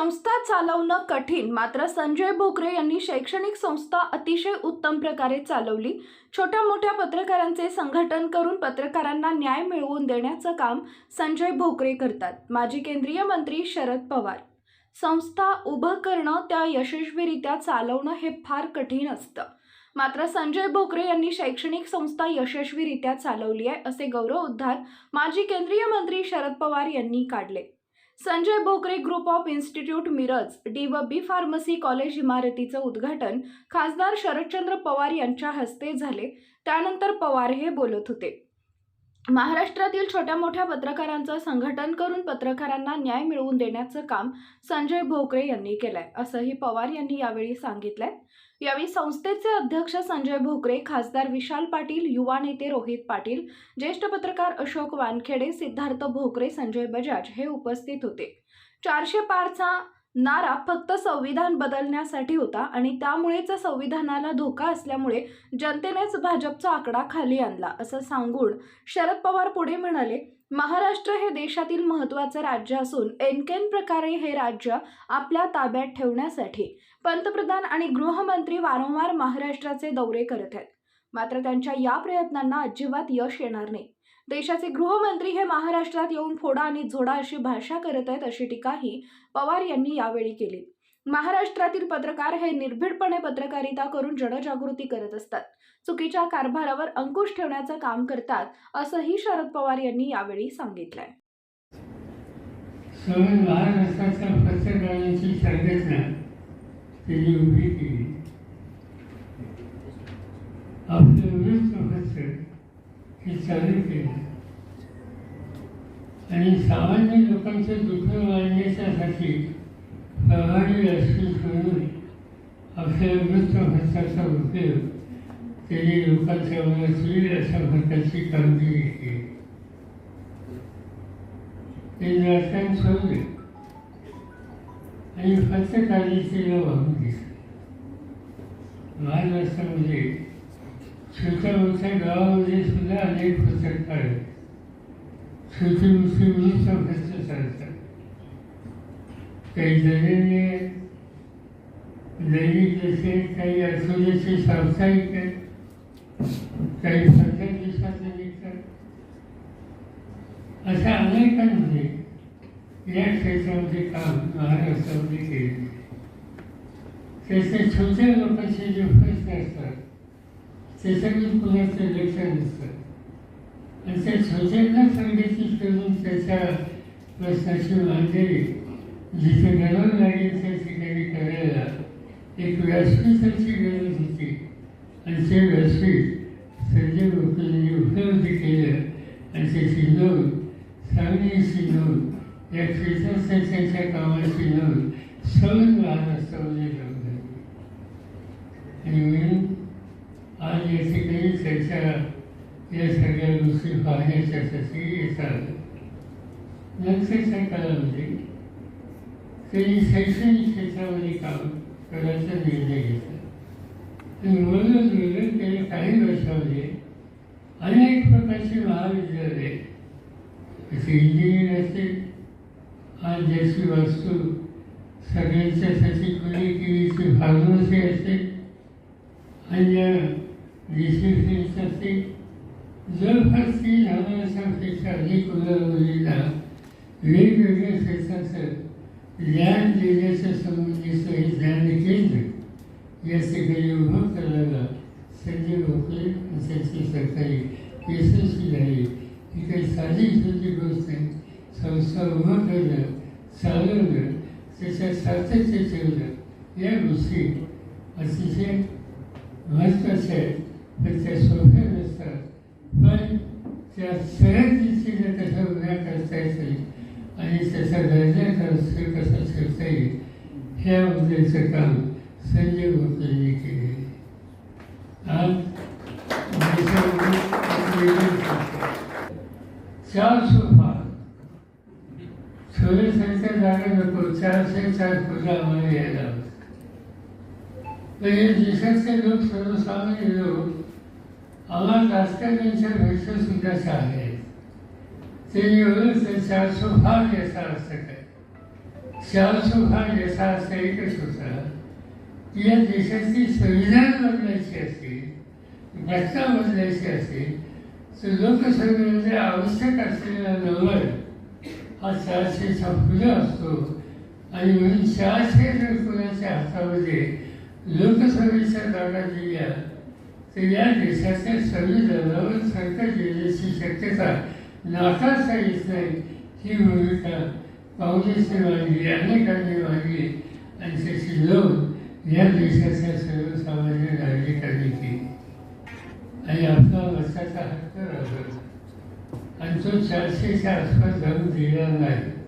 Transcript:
संस्था चालवणं कठीण. मात्र संजय भोकरे यांनी शैक्षणिक संस्था अतिशय उत्तम प्रकारे चालवली. छोट्या मोठ्या पत्रकारांचे संघटन करून पत्रकारांना न्याय मिळवून देण्याचं काम संजय भोकरे करतात. माजी केंद्रीय मंत्री शरद पवार. संस्था उभं करणं त्या यशस्वीरित्या चालवणं हे फार कठीण असतं. मात्र संजय भोकरे यांनी शैक्षणिक संस्था यशस्वीरित्या चालवली आहे असे गौरव उद्धार माजी केंद्रीय मंत्री शरद पवार यांनी काढले. Sanjay Bhokare group of institute Miraj D व बी फार्मसी कॉलेज इमारतीचं उद्घाटन खासदार शरदचंद्र पवार यांच्या हस्ते झाले. त्यानंतर पवार हे बोलत होते. महाराष्ट्रातील छोट्या मोठ्या पत्रकारांचं संघटन करून पत्रकारांना न्याय मिळवून देण्याचं काम संजय भोकरे यांनी केलंय असंही पवार यांनी यावेळी सांगितलंय. यावेळी संस्थेचे अध्यक्ष संजय भोकरे खासदार विशाल पाटील युवा नेते रोहित पाटील ज्येष्ठ पत्रकार अशोक वानखेडे सिद्धार्थ भोकरे संजय बजाज हे उपस्थित होते. चारशे पारचा नारा फक्त संविधान बदलण्यासाठी होता आणि त्यामुळेच संविधानाला धोका असल्यामुळे जनतेनेच भाजपचा आकडा खाली आणला असं सांगून शरद पवार पुढे म्हणाले महाराष्ट्र हे देशातील महत्त्वाचं राज्य असून एनकेन प्रकारे हे राज्य आपल्या ताब्यात ठेवण्यासाठी पंतप्रधान आणि गृहमंत्री वारंवार महाराष्ट्राचे दौरे करत आहेत. मात्र त्यांच्या या प्रयत्नांना अजिबात यश येणार नाही. देशाचे गृहमंत्री हे महाराष्ट्रात येऊन फोडा आणि झोडा अशी भाषा करत आहेत अशी टीकाही पवार यांनी यावेळी केली. महाराष्ट्रातील पत्रकार हे निर्भीडपणे पत्रकारिता करून जनजागृती करत असतात. चुकीच्या कारभारावर अंकुश ठेवण्याचं काम करतात असंही शरद पवार यांनी यावेळी सांगितलंय. महाराष्ट्राच्या पत्रकारांची संघटना त्यांनी उभी केली. आपलं वृत्तपत्र हे चालू केलं आणि सामान्य लोकांचे दुःख वाढण्याच्यासाठी प्रभावी अशी म्हणून आपल्या वृत्तपत्राचा उपयोग त्यांनी लोकांच्या मनात येईल अशा प्रकारची कामगिरी केली ते राजकारण सोडले आणि फक्त पत्रकारितेला वाहून घेतले महाराष्ट्रामध्ये शेती व्यवसाय गावामध्ये सुद्धा अनेक पत्रकार आहेत छोटी मोठी संघर्ष चालतात काही दैनंदिन दैनिक जसे काही आठवड्याचे साप्ताहिक आहेत काही पंधरा दिवसाचे निघतात अशा अनेकांमध्ये या क्षेत्रामध्ये काम महाराष्ट्रामध्ये केले त्याचे छोट्या लोकांचे जे प्रश्न असतात त्याच्याकडे कुणाचं लक्ष नसतं आणि त्या छोट्यांना संघटित करून त्याच्या प्रश्नाची मांडणी जिथे गरज लागेल त्या ठिकाणी करायला एक व्यासपीठाची गरज होती. आणि ते व्यासपीठ संजय भोकरेंनी उपलब्ध केलं. आणि ते नोंद सांगली नोंद या क्षेत्रसंस्थेच्या कामाची नोंद सवन महाराष्ट्रामध्ये लावली आणि म्हणून आज या काही त्याच्या या सगळ्या गोष्टी पाहण्याच्यासाठी येतात नंतरच्या काळामध्ये म्हणजे? त्यांनी शैक्षणिक क्षेत्रामध्ये काम करायचा निर्णय घेतला. आणि म्हणून म्हणून त्याने काही वर्षामध्ये अनेक प्रकारची महाविद्यालये जसे इंजिनियर असेल आज ज्याची वास्तू सगळ्यांच्यासाठी खुली केली ती फार्मसी असेल अन्य डिसिप्लिन्स असतील जवळपास तीन हजारापेक्षा अधिक वेगवेगळ्या क्षेत्राचं ज्ञान देण्याच्या संबंधीचं हे ज्ञान केंद्र या ठिकाणी उभं करायला संजय भोकरे त्यांची सरकारी यशस्वी झाली ही काही साधी छोटी गोष्ट नाही संस्था उभं करणं चालवणं त्याच्यात सातत्य ठेवणं या गोष्टी अतिशय महत्त्वाच्या आहेत. पण त्या सोप्या नसतात. पण त्या सरळ त्याचा उद्या करता येईल आणि त्याचा दर्जा कसा कसा ठेवता येईल ह्या मुद्द्याचं काम संजय भोकरेंनी केले. आज चार सोफा. थोड्यासारख्या जागा नको चारशे चार खोल्या आम्हाला यायला हवं तर हे देशाचे लोक सर्वसामान्य लोक आम्हाला राजकारण्यांच्या भेटसुद्धा सुद्धा आहेत. ते एवढं चार सोफा याचा अर्थ काय शाहसुख हा याचा असा एकच होता की या देशाची संविधान बदलायची असेल घटना बदलायची असेल तर लोकसभेमध्ये आवश्यक असलेला नंबर हा चारशेचा फुलं असतो. आणि म्हणून चारशे जर कोणाच्या हातामध्ये लोकसभेच्या जागा दिल्या तर या देशाच्या संविधानावर सरकार येण्याची शक्यता नाकारता येत नाही. ही भूमिका काँग्रेसने मांडली अनेकांनी मांडली आणि त्याची नोंद या देशाच्या सर्वसामान्य नागरिकांनी केली आणि आपला वर्षाचा हक्क राहतो आणि तो चारशेच्या आसपास जाऊन दिला नाही.